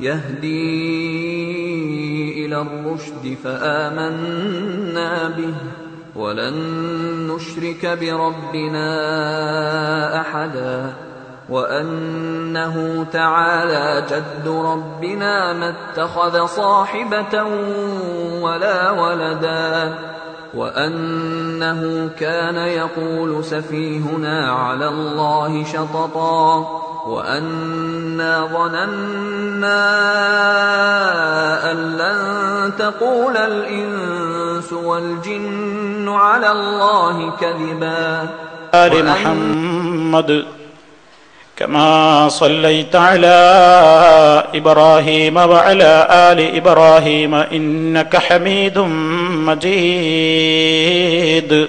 يهدي إلى الرشد فآمنا به ولن نشرك بربنا أحدا وأنه تعالى جد ربنا ما اتخذ صاحبة ولا ولدا وأنه كان يقول سفيهنا على الله شططا. وأنا ظننا أن لن تقول الإنس والجن على الله كذبا آل محمد كما صليت على إبراهيم وعلى آل إبراهيم إنك حميد مجيد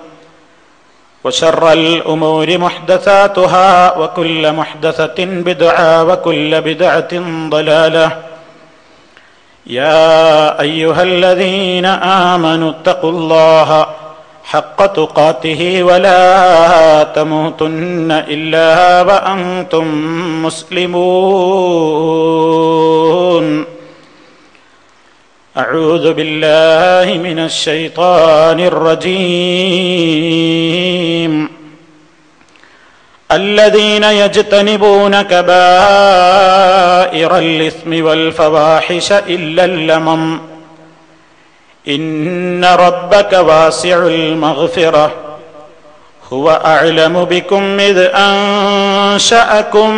وشر الأمور محدثاتها وكل محدثة بدعة وكل بدعة ضلالة. يا أيها الذين آمنوا اتقوا الله حق تقاته ولا تموتن إلا وأنتم مسلمون. أعوذ بالله من الشيطان الرجيم. الذين يجتنبون كبائر الإثم والفواحش إلا اللمم. إن ربك واسع المغفرة. هو أعلم بكم إذ أنشأكم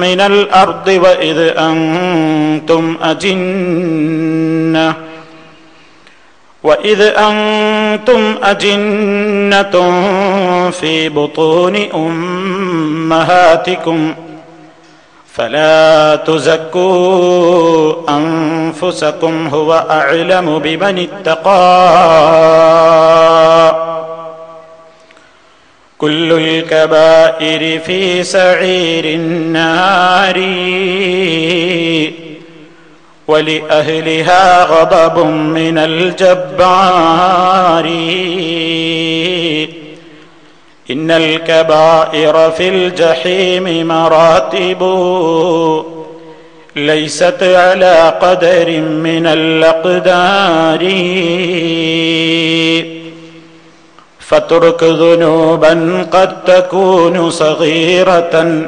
من الأرض وإذ أنتم أجنة وإذ أنتم أجنة في بطون أمهاتكم فلا تزكوا أنفسكم هو أعلم بمن اتقى كل الكبائر في سعير النار ولأهلها غضب من الجبار. إن الكبائر في الجحيم مراتب. ليست على قدر من الأقدار. فترك ذنوبا قد تكون صغيرة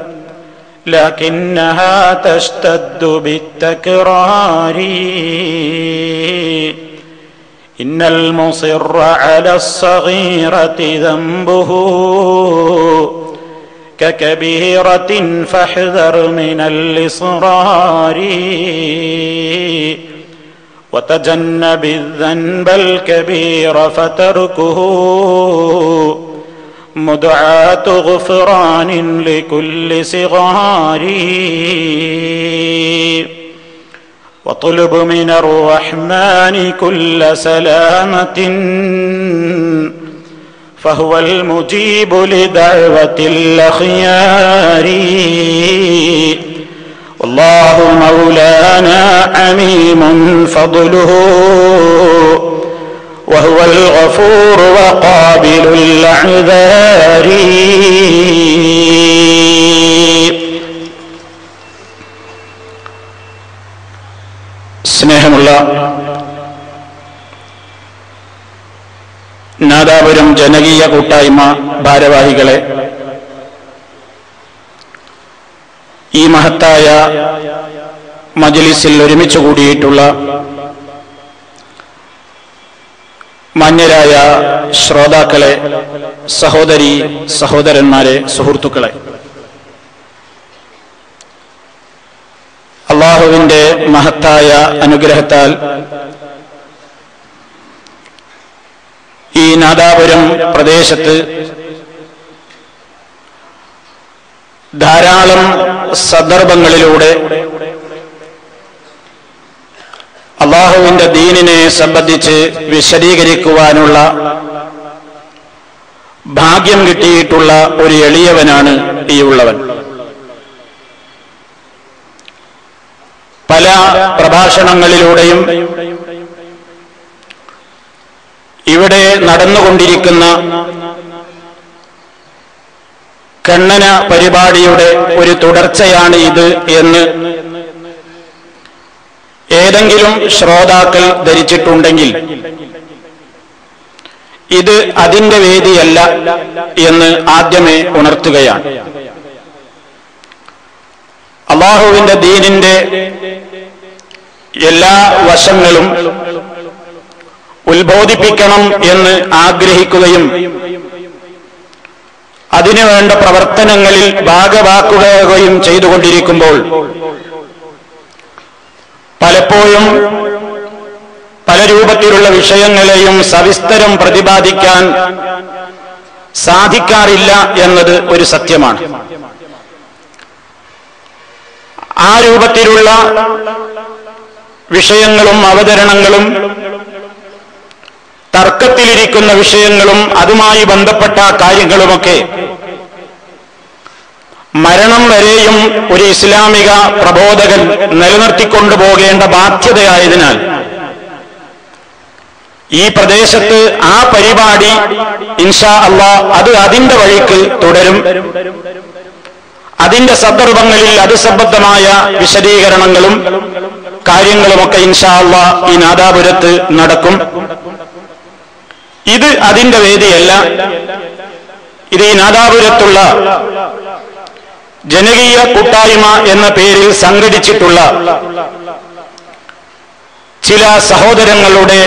لكنها تشتد بالتكرار. إن المصر على الصغيرة ذنبه ككبيرة فاحذر من الإصرار. وتجنب الذنب الكبير فتركه. مدعاة غفران لكل صغار. واطلب من الرحمن كل سلامة. فهو المجيب لدعوة الأخيار. والله مولانا عميم فضله وهو الغفور وقابل الأعذار സ്നേഹമുള്ള നാദാപുരം ജനകീയ കൂട്ടായ്മ ഭാരവാഹികളെ ഈ മഹത്തായ മജലിസിൽ ഒരുമിച്ച് കൂടിയിട്ടുള്ള മാന്യരായ ശ്രോതാക്കളെ സഹോദരി സഹോദരന്മാരെ സുഹൃത്തുക്കളെ. അള്ളാഹുവിന്റെ മഹത്തായ അനുഗ്രഹത്താൽ ഈ നാദാപുരം പ്രദേശത്ത് ധാരാളം സന്ദർഭങ്ങളിലൂടെ അള്ളാഹുവിന്റെ ദീനിനെ സംബന്ധിച്ച് വിശദീകരിക്കുവാനുള്ള ഭാഗ്യം കിട്ടിയിട്ടുള്ള ഒരു എളിയവനാണ് ഈ ഉള്ളവൻ. പല പ്രഭാഷണങ്ങളിലൂടെയും ഇവിടെ നടന്നുകൊണ്ടിരിക്കുന്ന കണ്ണന പരിപാടിയുടെ ഒരു തുടർച്ചയാണ് ഇത് എന്ന് ഏതെങ്കിലും ശ്രോതാക്കൾ ധരിച്ചിട്ടുണ്ടെങ്കിൽ ഇത് അതിന്റെ വേദിയല്ല എന്ന് ആദ്യമേ ഉണർത്തുകയാണ്. അള്ളാഹുവിന്റെ ദീനിന്റെ എല്ലാ വശങ്ങളും ഉത്ബോധിപ്പിക്കണം എന്ന് ആഗ്രഹിക്കുകയും അതിനുവേണ്ട പ്രവർത്തനങ്ങളിൽ ഭാഗവാക്കുകയും ചെയ്തുകൊണ്ടിരിക്കുമ്പോൾ പലപ്പോഴും പല രൂപത്തിലുള്ള വിഷയങ്ങളെയും സവിസ്തരം പ്രതിപാദിക്കാൻ സാധിക്കാറില്ല എന്നത് ഒരു സത്യമാണ്. ആ രൂപത്തിലുള്ള വിഷയങ്ങളും അവതരണങ്ങളും തർക്കത്തിലിരിക്കുന്ന വിഷയങ്ങളും അതുമായി ബന്ധപ്പെട്ട കാര്യങ്ങളുമൊക്കെ മരണം വരെയും ഒരു ഇസ്ലാമിക പ്രബോധകൻ നിലനിർത്തിക്കൊണ്ടു പോകേണ്ട ബാധ്യതയായതിനാൽ ഈ പ്രദേശത്ത് ആ പരിപാടി ഇൻഷാ അള്ളാ അത് അതിന്റെ വഴിക്ക് തുടരും. അതിന്റെ സന്ദർഭങ്ങളിൽ അത് സംബന്ധമായ വിശദീകരണങ്ങളും കാര്യങ്ങളുമൊക്കെ ഇൻഷാ അള്ളാ ഈ നാദാപുരത്ത് നടക്കും. ഇത് അതിന്റെ വേദിയല്ല. ഇത് ഈ നാദാപുരത്തുള്ള ജനകീയ കൂട്ടായ്മ എന്ന പേരിൽ സംഘടിച്ചിട്ടുള്ള ചില സഹോദരങ്ങളുടെ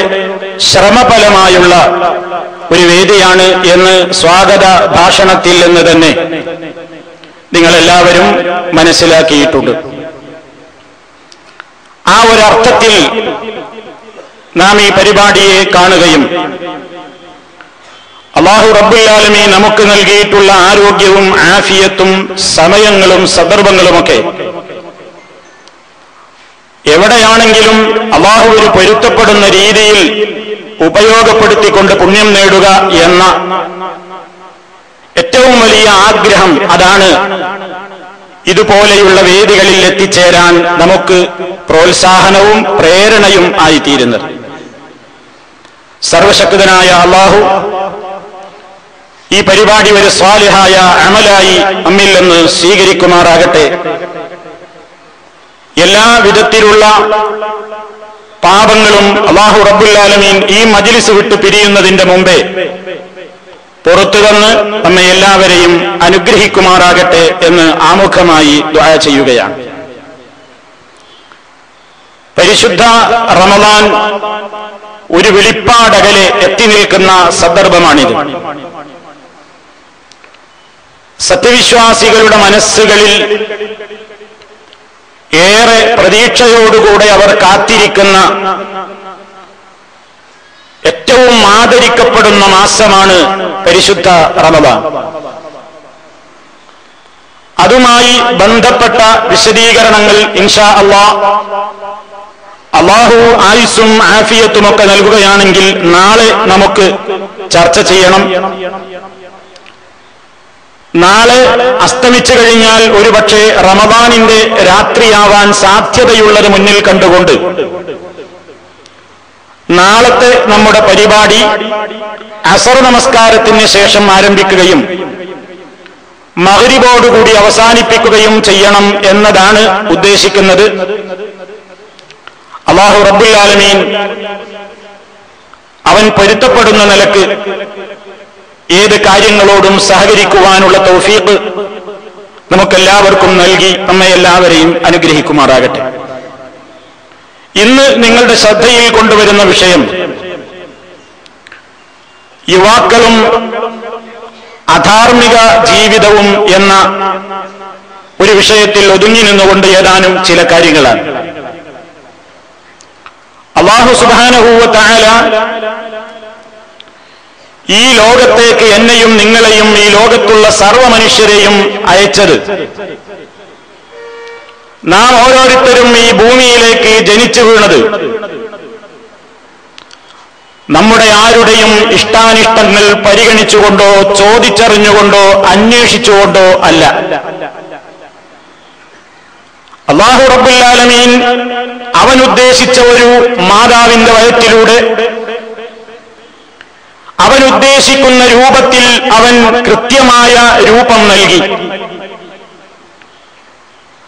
ശ്രമഫലമായുള്ള ഒരു വേദിയാണ് എന്ന് സ്വാഗത ഭാഷണത്തിൽ നിന്ന് തന്നെ നിങ്ങളെല്ലാവരും മനസ്സിലാക്കിയിട്ടുണ്ട്. ആ ഒരർത്ഥത്തിൽ നാം ഈ പരിപാടിയെ കാണുകയും അള്ളാഹു റബ്ബുല്ലാലമി നമുക്ക് നൽകിയിട്ടുള്ള ആരോഗ്യവും ആഫിയത്തും സമയങ്ങളും സന്ദർഭങ്ങളുമൊക്കെ എവിടെയാണെങ്കിലും അള്ളാഹു ഒരു പൊരുത്തപ്പെടുന്ന രീതിയിൽ ഉപയോഗപ്പെടുത്തിക്കൊണ്ട് പുണ്യം നേടുക എന്ന ഏറ്റവും വലിയ ആഗ്രഹം അതാണ്. ഇതുപോലെയുള്ള വേദികളിൽ എത്തിച്ചേരാൻ നമുക്ക് പ്രോത്സാഹനവും പ്രേരണയും ആയിത്തീരുന്നത്. സർവശക്തനായ അള്ളാഹു ഈ പരിപാടി ഒരു സ്വാലിഹായ അമലായി അമ്മിൽ നിന്ന് സ്വീകരിക്കുമാറാകട്ടെ. എല്ലാ വിധത്തിലുള്ള പാപങ്ങളും അള്ളാഹു റബ്ബുല്ലാലമീൻ ഈ മജിലിസ് വിട്ടു പിരിയുന്നതിന്റെ മുമ്പേ പുറത്തു വന്ന് നമ്മെ എല്ലാവരെയും അനുഗ്രഹിക്കുമാറാകട്ടെ എന്ന് ആമുഖമായി ദ്വാ ചെയ്യുകയാണ്. പരിശുദ്ധ റമദാൻ ഒരു വെളിപ്പാടകലെ എത്തി നിൽക്കുന്ന സന്ദർഭമാണിത്. സത്യവിശ്വാസികളുടെ മനസ്സുകളിൽ ഏറെ പ്രതീക്ഷയോടുകൂടെ അവർ കാത്തിരിക്കുന്ന ഏറ്റവും ആദരിക്കപ്പെടുന്ന മാസമാണ് പരിശുദ്ധ റമദാൻ. അതുമായി ബന്ധപ്പെട്ട വിശദീകരണങ്ങൾ ഇൻഷാ അള്ളാ. അള്ളാഹു ആയുസും ആഫിയത്തുമൊക്കെ നൽകുകയാണെങ്കിൽ നാളെ നമുക്ക് ചർച്ച ചെയ്യണം. നാളെ അസ്തമിച്ചു കഴിഞ്ഞാൽ ഒരുപക്ഷെ റമദാനിന്റെ രാത്രിയാവാൻ സാധ്യതയുള്ളത് മുന്നിൽ കണ്ടുകൊണ്ട് നാളത്തെ നമ്മുടെ പരിപാടി അസർ നമസ്കാരത്തിന് ശേഷം ആരംഭിക്കുകയും മകരിബോടുകൂടി അവസാനിപ്പിക്കുകയും ചെയ്യണം എന്നതാണ് ഉദ്ദേശിക്കുന്നത്. അള്ളാഹു റബ്ബുല്ലാലമീൻ അവൻ പൊരുത്തപ്പെടുന്ന നിലയ്ക്ക് ഏത് കാര്യങ്ങളോടും സഹകരിക്കുവാനുള്ള തൗഫീഖ് നമുക്കെല്ലാവർക്കും നൽകി നമ്മെ എല്ലാവരെയും അനുഗ്രഹിക്കുമാറാകട്ടെ. ഇന്ന് നിങ്ങളുടെ ശ്രദ്ധയിൽ കൊണ്ടുവരുന്ന വിഷയം യുവാക്കളും അധാർമിക ജീവിതവും എന്ന ഒരു വിഷയത്തിൽ ഒതുങ്ങി നിന്നുകൊണ്ട് ഏതാനും ചില കാര്യങ്ങളാണ്. അള്ളാഹു സുബാനഹൂവ താല ഈ ലോകത്തേക്ക് എന്നെയും നിങ്ങളെയും ഈ ലോകത്തുള്ള സർവ മനുഷ്യരെയും അയച്ചത്. നാം ഓരോരുത്തരും ഈ ഭൂമിയിലേക്ക് ജനിച്ചു വീണത്. നമ്മുടെ ആരുടെയും ഇഷ്ടാനിഷ്ടങ്ങൾ പരിഗണിച്ചുകൊണ്ടോ ചോദിച്ചറിഞ്ഞുകൊണ്ടോ അന്വേഷിച്ചുകൊണ്ടോ അല്ല. അള്ളാഹു റബ്ബുല്ലാലമീൻ അവൻ ഉദ്ദേശിച്ച ഒരു മാതാവിന്റെ വയറ്റിലൂടെ അവൻ ഉദ്ദേശിക്കുന്ന രൂപത്തിൽ അവൻ കൃത്യമായ രൂപം നൽകി.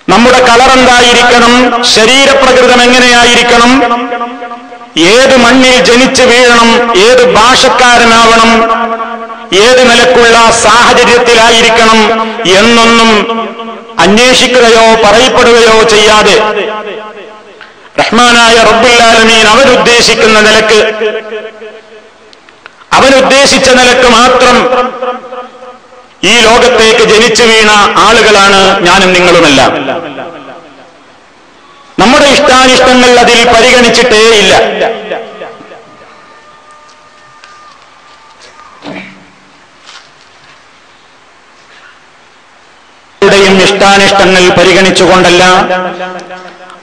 നമ്മുടെ കളർ എന്തായിരിക്കണം? ശരീരപ്രകൃതം എങ്ങനെയായിരിക്കണം? ഏത് മണ്ണിൽ ജനിച്ചു വീഴണം? ഏത് ഭാഷക്കാരനാവണം? ഏത് നിലക്കുള്ള സാഹചര്യത്തിലായിരിക്കണം? എന്നൊന്നും അന്വേഷിക്കുകയോ പറയപ്പെടുകയോ ചെയ്യാതെ. റഹ്മാനായ റബ്ബുല്ലാലമീൻ അവരുദ്ദേശിക്കുന്ന നിലയ്ക്ക് അവനുദ്ദേശിച്ച നിലയ്ക്ക് മാത്രം ഈ ലോകത്തേക്ക് ജനിച്ചു വീണ ആളുകളാണ് ഞാനും നിങ്ങളുമെല്ലാം. നമ്മുടെ ഇഷ്ടാനിഷ്ടങ്ങൾ അതിൽ പരിഗണിച്ചിട്ടേ ഇല്ല. ഇഷ്ടാനിഷ്ടങ്ങൾ പരിഗണിച്ചുകൊണ്ടല്ല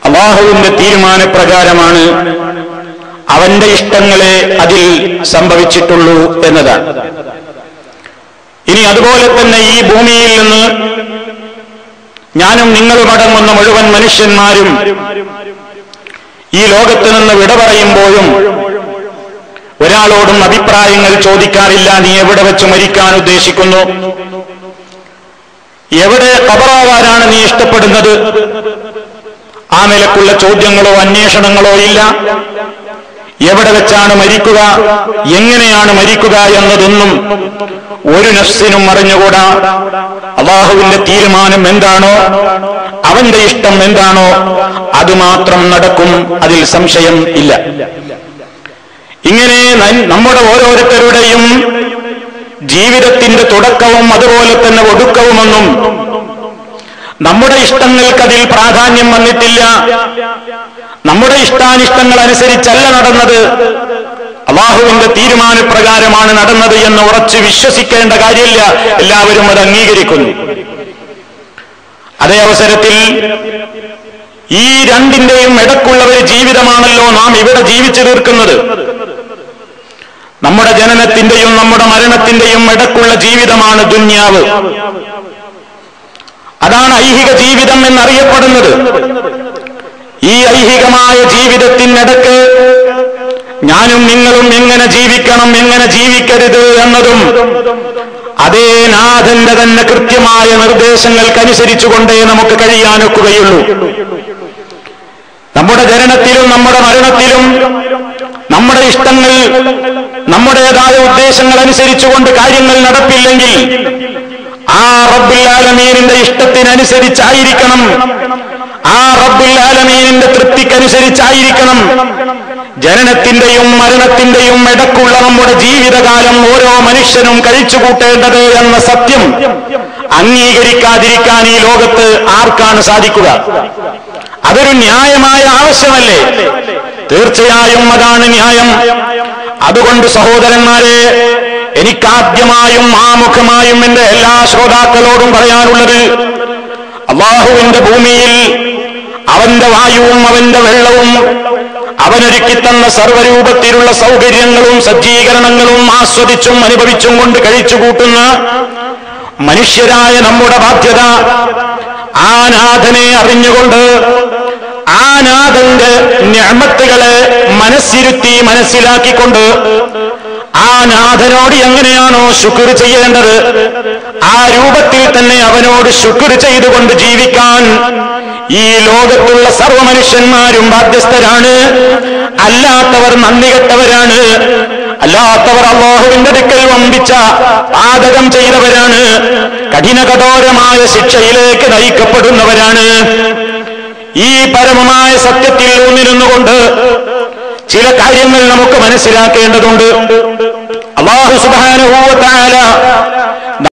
അള്ളാഹുവിന്റെ തീരുമാനപ്രകാരമാണ് അവന്റെ ഇഷ്ടങ്ങളെ അതിൽ സംഭവിച്ചിട്ടുള്ളൂ എന്നതാണ്. ഇനി അതുപോലെ തന്നെ ഈ ഭൂമിയിൽ നിന്ന് ഞാനും നിങ്ങളും അടങ്ങുന്ന മുഴുവൻ മനുഷ്യന്മാരും ഈ ലോകത്ത് നിന്ന് വിട പറയുമ്പോഴും ഒരാളോടും അഭിപ്രായങ്ങൾ ചോദിക്കാറില്ല നീ എവിടെ വെച്ച് മരിക്കാൻ ഉദ്ദേശിക്കുന്നു? എവിടെ കബറാവാനാണ് നീ ഇഷ്ടപ്പെടുന്നത്? ആ നിലക്കുള്ള ചോദ്യങ്ങളോ അന്വേഷണങ്ങളോ ഇല്ല. എവിടെ വെച്ചാണ് മരിക്കുക? എങ്ങനെയാണ് മരിക്കുക എന്നതൊന്നും ഒരു നഫ്സിനും അറിഞ്ഞുകൂടാ. അള്ളാഹുവിന്റെ തീരുമാനം എന്താണോ അവന്റെ ഇഷ്ടം എന്താണോ അതുമാത്രം നടക്കും അതിൽ സംശയം ഇല്ല. ഇങ്ങനെ നമ്മുടെ ഓരോരുത്തരുടെയും ജീവിതത്തിന്റെ തുടക്കവും അതുപോലെ തന്നെ ഒടുക്കവുമൊന്നും നമ്മുടെ ഇഷ്ടങ്ങൾക്കതിൽ പ്രാധാന്യം വന്നിട്ടില്ല. നമ്മുടെ ഇഷ്ടാനിഷ്ടങ്ങൾ അനുസരിച്ചല്ല നടന്നത്. അള്ളാഹുവിന്റെ തീരുമാനപ്രകാരമാണ് നടന്നത് എന്ന് ഉറച്ച് വിശ്വസിക്കേണ്ട കാര്യമില്ല. എല്ലാവരും അത് അംഗീകരിക്കുന്നു. അതേ അവസരത്തിൽ ഈ രണ്ടിന്റെയും ഇടക്കുള്ള ഒരു ജീവിതമാണല്ലോ നാം ഇവിടെ ജീവിച്ചു തീർക്കുന്നത്. നമ്മുടെ ജനനത്തിന്റെയും നമ്മുടെ മരണത്തിന്റെയും ഇടക്കുള്ള ജീവിതമാണ് ദുന്യാവ്. അതാണ് ഐഹിക ജീവിതം എന്നറിയപ്പെടുന്നത്. ഈ ഐഹികമായ ജീവിതത്തിനിടക്ക് ഞാനും നിങ്ങളും എങ്ങനെ ജീവിക്കണം എങ്ങനെ ജീവിക്കരുത് എന്നതും അതേ നാഥന്റെ തന്നെ കൃത്യമായ നിർദ്ദേശങ്ങൾക്കനുസരിച്ചുകൊണ്ടേ നമുക്ക് കഴിയാനൊക്കുകയുള്ളൂ. നമ്മുടെ ജനനത്തിലും നമ്മുടെ മരണത്തിലും നമ്മുടെ ഇഷ്ടങ്ങൾ നമ്മുടേതായ ഉദ്ദേശങ്ങൾ അനുസരിച്ചുകൊണ്ട് കാര്യങ്ങൾ നടപ്പില്ലെങ്കിൽ ആ റബ്ബുല്ലാലമീനിന്റെ ഇഷ്ടത്തിനനുസരിച്ചായിരിക്കണം ആ റബ്ബുൽ ആലമീനിന്റെ തൃപ്തിക്കനുസരിച്ചായിരിക്കണം. ജനനത്തിന്റെയും മരണത്തിന്റെയും ഇടക്കുള്ള നമ്മുടെ ജീവിതകാലം ഓരോ മനുഷ്യനും കഴിച്ചുകൂട്ടേണ്ടത് എന്ന സത്യം. അംഗീകരിക്കാതിരിക്കാൻ ഈ ലോകത്ത് ആർക്കാണ് സാധിക്കുക? അതൊരു ന്യായമായ ആവശ്യമല്ലേ? തീർച്ചയായും അതാണ് ന്യായം. അതുകൊണ്ട് സഹോദരന്മാരെ എനിക്കാദ്യമായും ആമുഖമായും എന്റെ എല്ലാ ശ്രോതാക്കളോടും പറയാനുള്ളത് അള്ളാഹുവിന്റെ ഭൂമിയിൽ അവന്റെ വായുവും അവന്റെ വെള്ളവും അവനൊരുക്കി തന്ന സർവരൂപത്തിലുള്ള സൗകര്യങ്ങളും സജ്ജീകരണങ്ങളും ആസ്വദിച്ചും അനുഭവിച്ചും കൊണ്ട് കഴിച്ചുകൂട്ടുന്ന മനുഷ്യരായ നമ്മുടെ ബാധ്യത ആ നാഥനെ അറിഞ്ഞുകൊണ്ട് ആ നാഥന്റെ ഞാമത്തുകളെ മനസ്സിരുത്തി മനസ്സിലാക്കിക്കൊണ്ട് ആ നാഥനോട് എങ്ങനെയാണോ ശുക്ർ ചെയ്യേണ്ടത്? ആ രൂപത്തിൽ തന്നെ അവനോട് ശുക്ർ ചെയ്തുകൊണ്ട് ജീവിക്കാൻ ഈ ലോകത്തുള്ള സർവ മനുഷ്യന്മാരും ബാധ്യസ്ഥരാണ്. അല്ലാത്തവർ നന്ദി കെട്ടവരാണ് അല്ലാത്തവർ അള്ളാഹുവിന്റെ അടുക്കൽ വമ്പിച്ച പാതകം ചെയ്തവരാണ്. കഠിന കഠോരമായ ശിക്ഷയിലേക്ക് നയിക്കപ്പെടുന്നവരാണ്. ഈ പരമമായ സത്യത്തിൽ ഊന്നിരുന്നുകൊണ്ട് ചില കാര്യങ്ങൾ നമുക്ക് മനസ്സിലാക്കേണ്ടതുണ്ട്. അള്ളാഹു സുബാനുഭൂവത്തായ